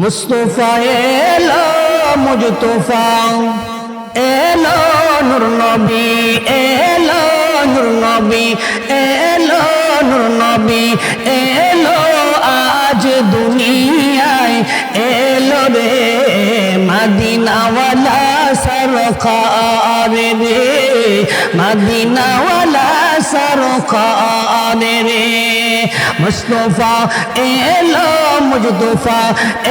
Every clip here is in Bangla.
মুস্তফা এলো মুজতফা, এলো নূর নবী, এলো নূর নবী, এলো নূর নবী, এলো আজ দুনিয়ায়, এলো রে মদিনাওয়ালা সরকার রে মদিনাওয়ালা সরকার রে মুস্তফা এলো মুজতফা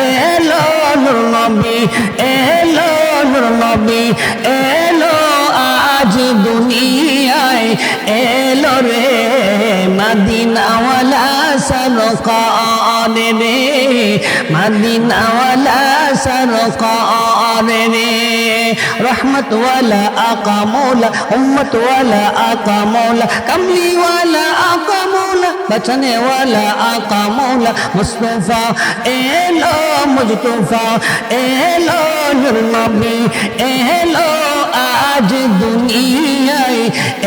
এলো নূর নবী এলো নূর নবী, এলো আজ দুনিয়ায়, এলো রে মদিনাওয়ালা সরকার রে, মদিনাওয়ালা সরকার رحمت والا آقا مولا امت والا آقا مولا کملی والا آقا مولا بچنے والا آقا مولا مصطفیٰ اے لو مجتفیٰ اے لو نرمبی اے لو আজ দুনিয়ায়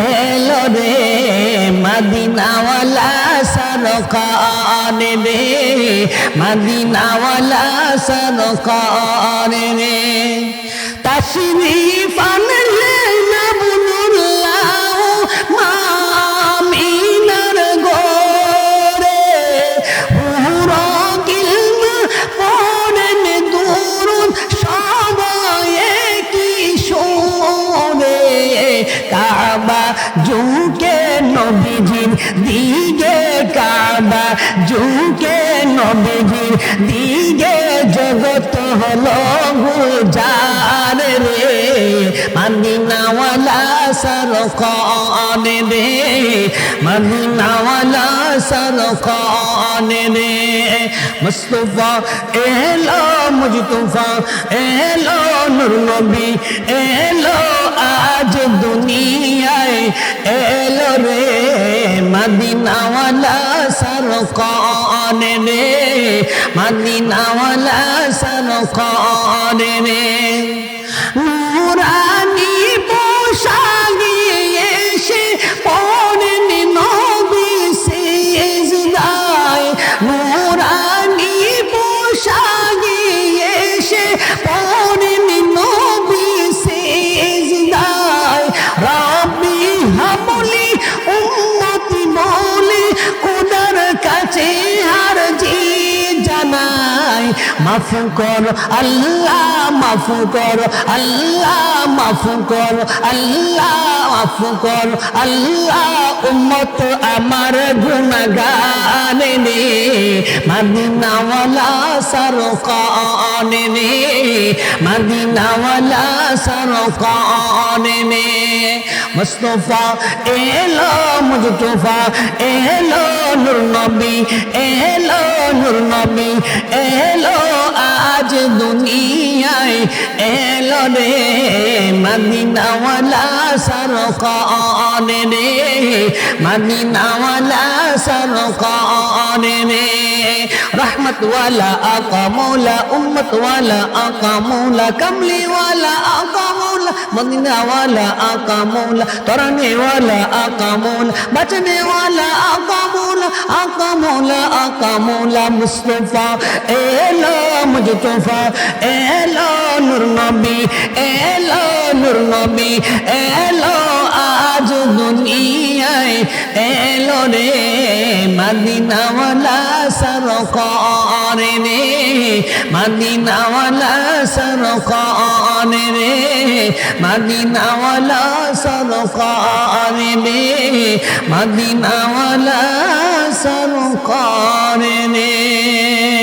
এলো রে মদিনাওয়ালা সরকার রে মদিনাওয়ালা সরকার রে تصريفا لنبن الله ما من الغور وراك المفور ندور شبايك شوري كعبة جوك نبي দিকে কাবা জুকে নবীজির দিগে জগত হলো গুজার রে মদিনাওয়ালা সরকান রে মদিনাওয়ালা সরকান রে মুস্তফা এলো মুজতফা এলো নূর নবী এলো আজ দুনিয়ায় এলো রে মদিনাওয়ালা সরকান রে মদিনাওয়ালা সরকান রে। নুরানি মাফ কর, আল্লাহ মাফ কর, আল্লাহ মাফ কর, আল্লাহ মাফ কর, আল্লাহ উম্মত আমার গুণগান রে মদিনাওয়ালা সরকান রে মদিনাওয়ালা সরকান রে মুস্তফা এলো মুজতফা এলো নূর নবী এলো নূর নবী এলো আজ দুনিয়ায় এলো রে মদিনাওয়ালা সরকার রে মদিনাওয়ালা সরকার রে। রহমতওয়ালা আকামুলা উম্মতওয়ালা আকামুলা কমলিওয়ালা আকামুলা মদিনাওয়ালা আকামুলা তরনেওয়ালা আকামুলা বাঁচনেওয়ালা আকামুলা আকামুলা আকামুলা মুস্তফা এলো মুজতফা এলো নূর নবী এলো নূর নবী, এলো আজ দুনিয়ায়, এলো রে মদিনাওয়ালা সরকার রে মদিনাওয়ালা সরকার রে মদিনাওয়ালা সরকার রে মদিনাওয়ালা সরকার রে।